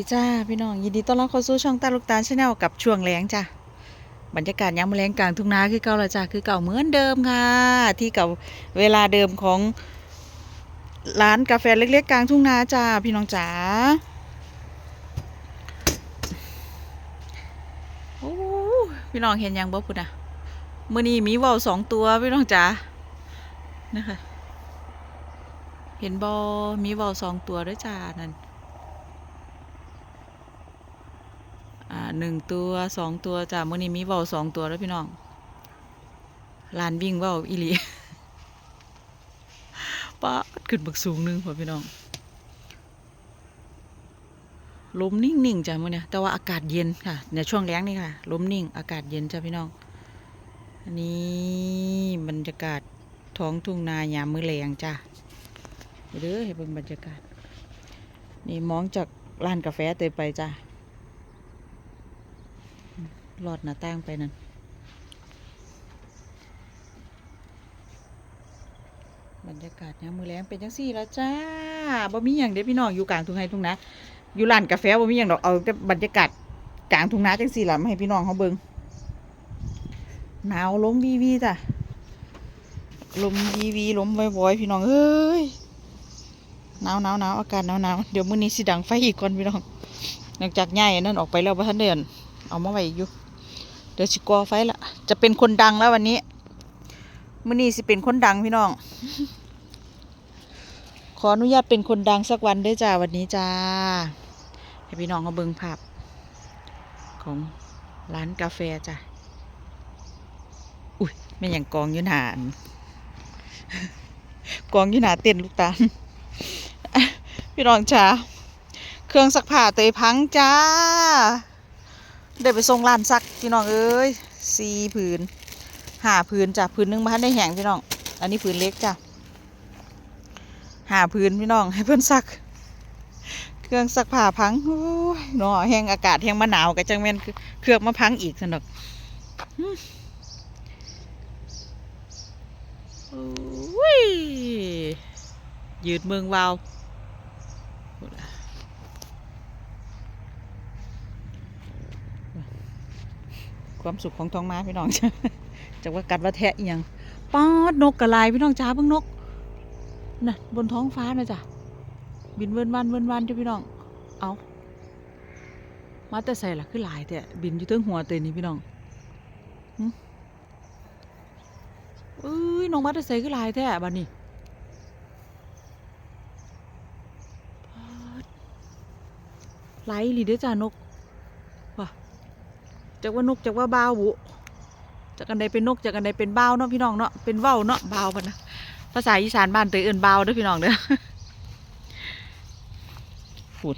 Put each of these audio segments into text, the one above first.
ดีจ้าพี่น้องยินดีต้อนรับเข้าสู่ช่องตาลูกตาชาแนลกับช่วงแรงจ้ะบรรยากาศยามแรงกลางทุ่งนาคือเก่าละจ้ะคือเก่าเหมือนเดิมค่ะ ที่เก่าเวลาเดิมของร้านกาแฟเล็ก ๆ กลางทุ่งนาจ้าพี่น้องจ๋าโอ้พี่น้องเห็นยังบ่พุ่นอะมื้อนี้มีว้าสองตัวพี่น้องจ๋านะคะเห็นบ่มีว้าสองตัวด้วยจ้านั่น อ่าหนึ่งตัวสองตัวจ้ะมื้อนี้มีเว้าสองตัวแล้วพี่น้องลานวิ่งเว้าอีหลีป้าขึ้นบักสูงหนึงพ่อพี่น้องลมนิ่งๆจ้ะมื้อนี้แต่ว่าอากาศเย็นค่ะเนี่ยช่วงแล้งนี่ค่ะลมนิ่ง อากาศเย็นจ้ะพี่น้องอันนี้บรรยากาศท้องทุ่งนายามมื้อแลงจ้ะเด้อให้เบิ่งบรรยากาศ นี่มองจากร้านกาแฟเตยไปจ้ะ ลอดหน้าต่างไปนั่นบรรยากาศยามมือแลงเป็นจังซี่ละจ้าบ่มีหยังเด้พี่น้องอยู่กลางทุ่งไร่ทุ่งนาอยู่ร้านกาแฟบ่มีหยังดอกเอาแต่บรรยากาศกลางทุ่งนาจังซี่ล่ะมาให้พี่น้องเขาเบิ่งหนาวลมวีวีจ้ะลมวีวีลมวอยๆพี่น้องเอ้ยหนาวหนาวหนาวอากาศหนาวหนาวเดี๋ยวมื้อนี้สิดังไฟอีกก่อนพี่น้องหลังจากย้ายนนั้นออกไปแล้วบ่ทันได้อันเอามาไว้อยู่ เดี๋ยวสิกอไฟละจะเป็นคนดังแล้ววันนี้มื้อนี้สิเป็นคนดังพี่น้อง ขออนุญาตเป็นคนดังสักวันด้วยจ้าวันนี้จ้าให้พี่น้องเขาเบิ่งภาพ ของร้านกาแฟจ้ะอุ้ยไม่อย่างกองยืนหานกองยืนหาเต้นลูกตาลพี่น้องจ้าเครื่องซักผ้าเตยพังจ้า ได้ไปส่งร้านซักพี่น้องเอ้ยสี่ผืนห้าผืนจ้ะผืนหนึงมาทันได้แห้งพี่น้อง อันนี้ผืนเล็กจ้ะห้าผืนพี่น้องให้เพื่อนซัก เครื่องซักผ้าพังโอ้ยเนาะแห้งอากาศแห้งมาหนาวกับจังแม่นเครื่องมาพังอีกสนุกอุ้ยยืดเมืองวาว ความสุขของท้องม้าพี่น้องจ้ากว่ากัดว่าแทะอีหยังป๊อดนกกระลายพี่น้องจ้าเบิ่งนกน่ะบนท้องฟ้านะจ้ะบินเวินวันเวินวันจ้ะพี่น้อง เอามาแต่ใส่ละคือหลายแต่บินอยู่เทิงหัวเตนี่พี่น้องเอ้ยน้องมาแต่ใส่คือหลายแท้บัดนี้ป๊าดหลหลีเด้จ้านก จากว่านกจากว่าบ้าวบุจากกันใดเป็นนกจากกันใดเป็นบ้าวเนาะพี่น้องเนาะเป็นเว้าเนาะบ้าวมันนะภาษาอีสานบ้านเตยเอินบ้าวเด้อพี่น้องเด้อพูด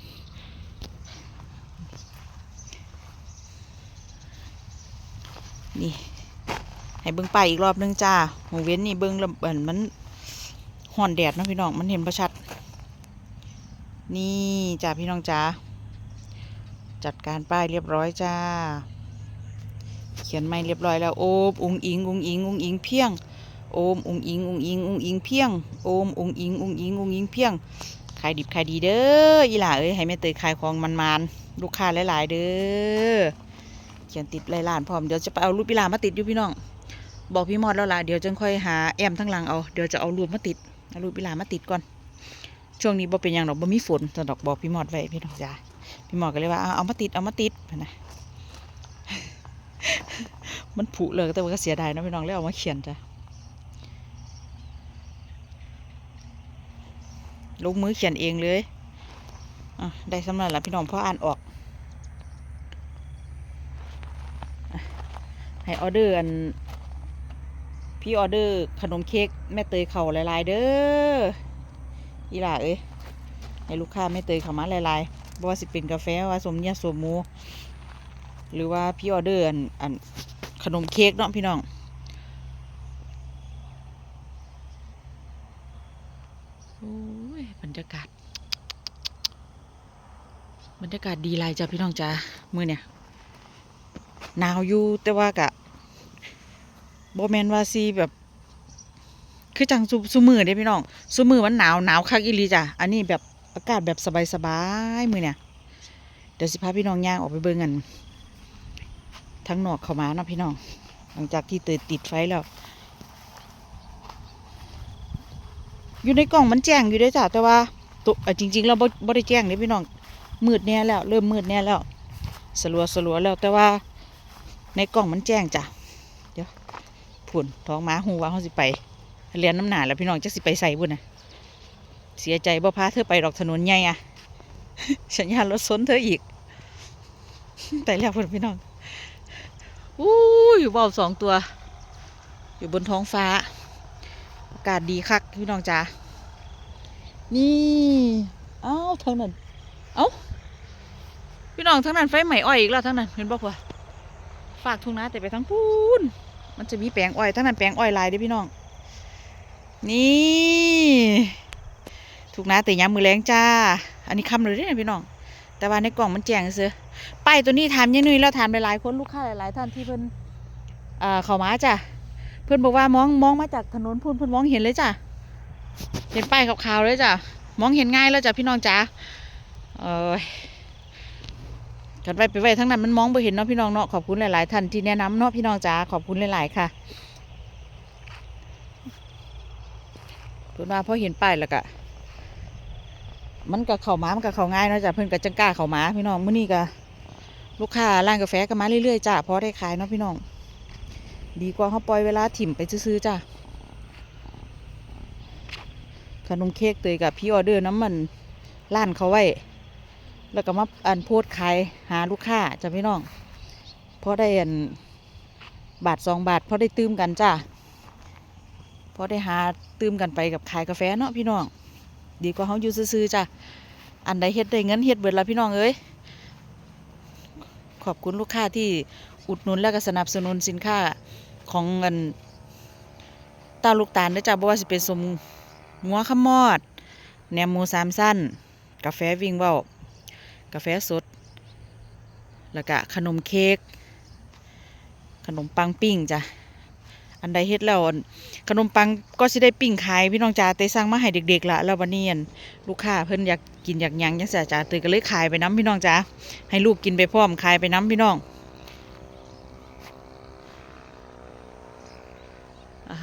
นี่ให้เบิ้งไปายอีกรอบนึงจ้าหงเว้นนี่เบิ้งแล้วเบิ่นมันห่อนแดดเนาะพี่น้องมันเห็นประชัด นี่จ้าพี่น้องจ้าจัดการป้ายเรียบร้อยจ้า เขียนไม่เรียบร้อยแล้วโอมอุงอิงอุงอิงอุงอิงเพียงโอมอุงอิงอุงอิงอุงอิงเพียงโอมอุงอิงอุงอิงอุงอิงเพียงขายดิบขายดีเด้ออีหล่าเอ้ยให้แม่เตยขายของมันๆลูกค้าหลาย ๆ เด้อเขียนติดลายล้านพร้อมเดี๋ยวจะไปเอารูปอีหล่ามาติดอยู่พี่น้อง บอกพี่มอดแล้วล่ะเดี๋ยวจังค่อยหาแอมทั้งหลังเอาเดี๋ยวจะเอารูปมาติดเอารูปอีหล่ามาติดก่อน ช่วงนี้บ่เป็นหยังดอกบ่มีฝนสะดอกบอกพี่มอดไว้พี่น้องจ้าพี่มอดก็เลยว่าเอามาติดเอามาติดนะ มันผุเลยแต่ว่าก็เสียดายนะพี่น้องเลยเอามาเขียนจ้ะลงมือเขียนเองเลยอะได้สำเร็จแล้วพี่น้องพออ่านออกให้ออเดอร์อันพี่ออเดอร์ขนมเค้กแม่เตยเข่าลายๆเด้ออีหล่าเอ้ยให้ลูกค้าแม่เตยเข้ามาลายๆบ่ว่าสิเป็นกาแฟว่าสมเนี่ยสมมูหรือว่าพี่ออเดอร์อันอัน ขนมเค้กเนาะพี่น้องโอ้ยบรรยากาศ บรรยากาศดีหลายจ้ะพี่น้องจ้ามือเนี่ยหนาวอยู่แต่ว่ากะโบแมนว่าซีแบบ คือจังซุซุมือเด้พี่น้องซุมือมันหนาวหนาวคักอีลีจ้ะอันนี้แบบอากาศแบบสบายๆมือเนี่ยเดี๋ยวสิพาพี่น้องย่างออกไปเบิ่งกัน ทั้งนอกเข้ามานะพี่น้อง หลังจากที่เติดติดไฟแล้ว อยู่ในกล่องมันแจ้งอยู่ด้วยจ้ะแต่ว่าตัวจริง ๆ เราบ่บ่ได้แจ้งเลยพี่น้อง มืดแน่แล้ว เริ่มมืดแน่แล้วสลัวสลัวแล้วแต่ว่าในกล่องมันแจ้งจ้ะ เดี๋ยวผุนท้องม้าหูว่าเขาสิไปเรียนน้ำหนาแล้วพี่น้องจะสิไปใส่บุญนะเสียใจบ่พาเธอไปดอกถนนใหญ่อะสัญญาณรถซนเธออีกแต่แล้วพี่น้อง อู้อยู่เบาสองตัว อยู่บนท้องฟ้า อากาศดีคักพี่น้องจ๋า นี่เอ้าทางนั้น เอ้า พี่น้องทางนั้นไฟใหม่อ้อยอีกแล้วทางนั้นเห็นบอกว่าฝากทุ่งนาแต่ไปทางพูนมันจะมีแปลงอ้อยทางนั้นแปลงอ้อยลายด้อพี่น้อง นี่ถูกนาแต่ย้ำมือแรงจ้า อันนี้คำเลยเด้อพี่น้อง แต่ว่าในกล่องมันแจ้งเสือป้ายตัวนี้ถามยังนุ้ยแล้วถามหลายๆคนลูกค้าหลายๆท่านที่เพิ่นเอ่อข้ามาจ้ะเพื่อนบอกว่ามองมองมาจากถนนพูนเพื่อนมองเห็นเลยจ้ะเห็นป้ายขาวๆเลยจ้ะมองเห็นง่ายแล้วจ้ะพี่น้องจ๋าเออกันไปไปไว้ทั้งนั้นมันมองไม่เห็นเนาะพี่น้องเนาะขอบคุณหลายๆท่านที่แนะนำเนาะพี่น้องจ๋าขอบคุณหลายๆค่ะเพื่นว่าพอเห็นป้ายแล้วก็ มันก็เข้ามามันก็เข้าง่ายเนาะจ้ะเพื่นก็จังกล้าเข้ามาพี่น้องมื้อนี้ก็ลูกค้าร้านกาแฟก็มาเรื่อยๆจ้ะพอได้ขายเนาะพี่น้องดีกว่าเขาปล่อยเวลาถิ่มไปซื้อๆจ้ะขนมเค้กเตยกับพี่ออเดอร์น้ำมันร้านเขาไว้ แล้วก็มาอันโพสขายหาลูกค้าจ้ะพี่น้องเพราะได้อันบาทสองบาทเพราะได้ตื้มกันจ้ะเพราะได้หาตื้มกันไปกับขายกาแฟเนาะพี่น้อง ดีกว่าเขาอยู่ซื้อๆจ้ะอันใดเฮ็ดได้เงินเฮ็ดเบิดละพี่น้องเอ้ยขอบคุณลูกค้าที่อุดหนุนและก็สนับสนุนสินค้าของเงินตาลูกตาลเด้อจ้าบ่ว่าสิเป็นสมงัวขมอดแหนมหมูสามสั้น กาแฟวิ่งเว้ากาแฟสด แล้วก็ขนมเค้กขนมปังปิ้งจ้ะ อันใดเฮ็ดแล้วขนมปังก็สิได้ปิ้งขายพี่น้องจ้าเตยสั่งมาให้เด็กๆละแล้ววันนี้อันลูกค้าเพิ่นอยากกินอยากยังจังซี่จ้าเตยก็เลยขายไปน้ำพี่น้องจ้าให้ลูกกินไปพร้อมขายไปน้ำพี่น้องอ่า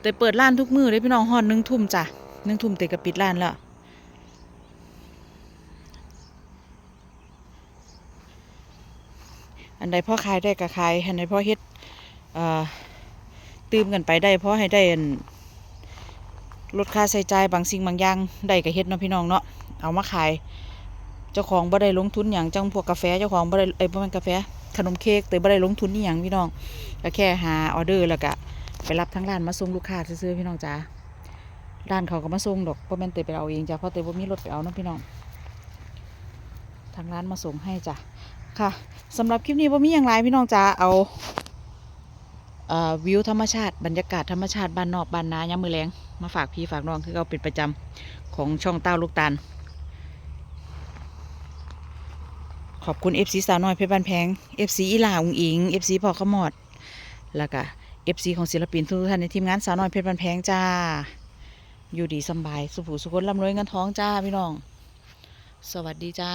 แต่เปิดร้านทุกมือเลยพี่น้องฮอดหนึ่งทุ่มจ้ะนึ่งทุ่มเตะก็ปิดร้านแล้วอันใดพ่อขายได้ก็ขายอันใดพ่อเฮ็ดเอ่อ ตื่มกันไปได้ เพราะให้ได้ลดค่าใช้จ่ายบางสิ่งบางอย่างได้ก็เฮ็ดเนาะพี่น้องเนาะเอามาขาย เจ้าของบ่ได้ลงทุนอย่างจังพวกกาแฟเจ้าของบ่ได้เอ้ยบ่แม่นกาแฟขนมเค้กแต่บ่ได้ลงทุนนี่หยังพี่น้องก็แค่หาออเดอร์แล้วก็ไปรับทั้งร้านมาส่งลูกค้าซื้อพี่น้องจ้าร้านเขาก็มาส่งดอกเพราะแม่นเตยไปเอาเองจ้ะเพราะเตยบ่มีรถไปเอาเนาะพี่น้องทางร้านมาส่งให้จ้ะค่ะสำหรับคลิปนี้บ่มีอย่างไรพี่น้องจ้าเอา วิวธรรมชาติบรรยากาศธรรมชาติบ้านนอกบ้านนายามมือแรงมาฝากพี่ฝากน้องคือเราเป็นประจำของช่องเต้าลูกตาล ขอบคุณ FC สาวน้อยเพชรบ้านแพง FC อีหลาอุงอิง FC พ่อขมอด แล้วก็เอฟซีของศิลปินทุกท่านในทีมงานสาวน้อยเพชรบันแพงจ้า อยู่ดีสบาย สุขสุขนร่ำรวยเงินท้องจ้าพี่น้อง สวัสดีจ้า